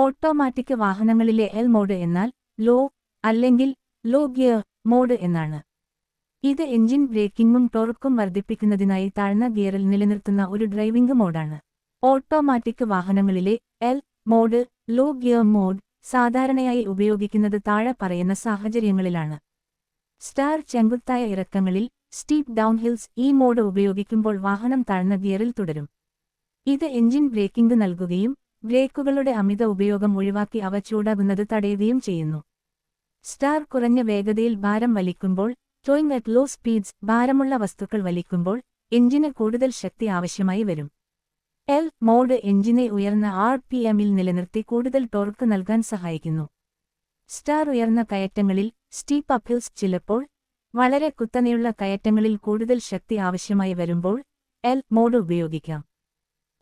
Automatic വാഹനങ്ങളിലെ L mode എന്നാൽ low അല്ലെങ്കിൽ ലോ ഗിയർ മോഡ് എന്നാണ്. ഇത് എഞ്ചിൻ ബ്രേക്കിംഗും ടോർക്കും വർദ്ധിപ്പിക്കുന്നതിനായി താഴ്ന്ന ഗിയറിൽ നിലനിർത്തുന്ന ഒരു ഡ്രൈവിംഗ് മോഡാണ്. Automatic വാഹനങ്ങളിലെ L mode low gear mode സാധാരണയായി ഉപയോഗിക്കുന്നത് താഴെ പറയുന്ന സാഹചര്യങ്ങളിലാണ്. സ്റ്റാർ ചെങ്കുത്തായ ഇറക്കങ്ങളിൽ സ്റ്റീപ്പ് ഡൗൺഹിൽസ് ഈ മോഡ് ഉപയോഗിക്കുമ്പോൾ വാഹനം താഴ്ന്ന ഗിയറിൽ തുടരും. ഇത് എഞ്ചിൻ ബ്രേക്കിംഗ് നൽകുകയും ബ്രേക്കുകളുടെ അമിത ഉപയോഗം ഒഴിവാക്കി അവ ചൂടാകുന്നത് തടയുകയും ചെയ്യുന്നു. സ്റ്റാർ കുറഞ്ഞ വേഗതയിൽ ഭാരം വലിക്കുമ്പോൾ ടോയിങ് അറ്റ് ലോ സ്പീഡ്സ് ഭാരമുള്ള വസ്തുക്കൾ വലിക്കുമ്പോൾ എഞ്ചിന് കൂടുതൽ ശക്തി ആവശ്യമായി വരും. എൽ മോഡ് എഞ്ചിനെ ഉയർന്ന ആർ പി എമ്മിൽ നിലനിർത്തി കൂടുതൽ ടോർക്ക് നൽകാൻ സഹായിക്കുന്നു. സ്റ്റാർ ഉയർന്ന കയറ്റങ്ങളിൽ സ്റ്റീപ്പ് അപ്ഹിൽസ് ചിലപ്പോൾ വളരെ കുത്തനെയുള്ള കയറ്റങ്ങളിൽ കൂടുതൽ ശക്തി ആവശ്യമായി വരുമ്പോൾ എൽ മോഡ് ഉപയോഗിക്കാം.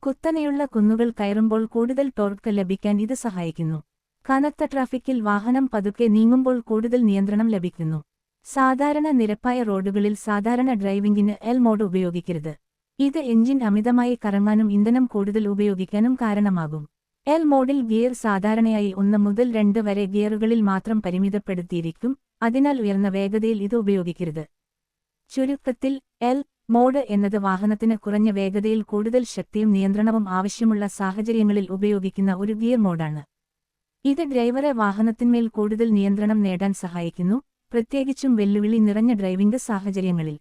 കുത്തനെയുള്ള കുന്നുകൾ കയറുമ്പോൾ കൂടുതൽ ടോർക്ക് ലഭിക്കാൻ ഇത് സഹായിക്കുന്നു. കനത്ത ട്രാഫിക്കിൽ വാഹനം പതുക്കെ നീങ്ങുമ്പോൾ കൂടുതൽ നിയന്ത്രണം ലഭിക്കുന്നു. സാധാരണ നിരപ്പായ റോഡുകളിൽ സാധാരണ ഡ്രൈവിംഗിന് എൽ മോഡ് ഉപയോഗിക്കരുത്. ഇത് എഞ്ചിൻ അമിതമായി കറങ്ങാനും ഇന്ധനം കൂടുതൽ ഉപയോഗിക്കാനും കാരണമാകും. എൽ മോഡിൽ ഗിയർ സാധാരണയായി ഒന്ന് മുതൽ രണ്ട് വരെ ഗിയറുകളിൽ മാത്രം പരിമിതപ്പെടുത്തിയിരിക്കും അതിനാൽ ഉയർന്ന വേഗതയിൽ ഇത് ഉപയോഗിക്കരുത്. ചുരുക്കത്തിൽ എൽ മോഡ് എന്നത് വാഹനത്തിന് കുറഞ്ഞ വേഗതയിൽ കൂടുതൽ ശക്തിയും നിയന്ത്രണവും ആവശ്യമുള്ള സാഹചര്യങ്ങളിൽ ഉപയോഗിക്കുന്ന ഒരു ഗിയർ മോഡാണ്. ഇത് ഡ്രൈവറെ വാഹനത്തിന്മേൽ കൂടുതൽ നിയന്ത്രണം നേടാൻ സഹായിക്കുന്നു പ്രത്യേകിച്ചും വെല്ലുവിളി നിറഞ്ഞ ഡ്രൈവിംഗ് സാഹചര്യങ്ങളിൽ.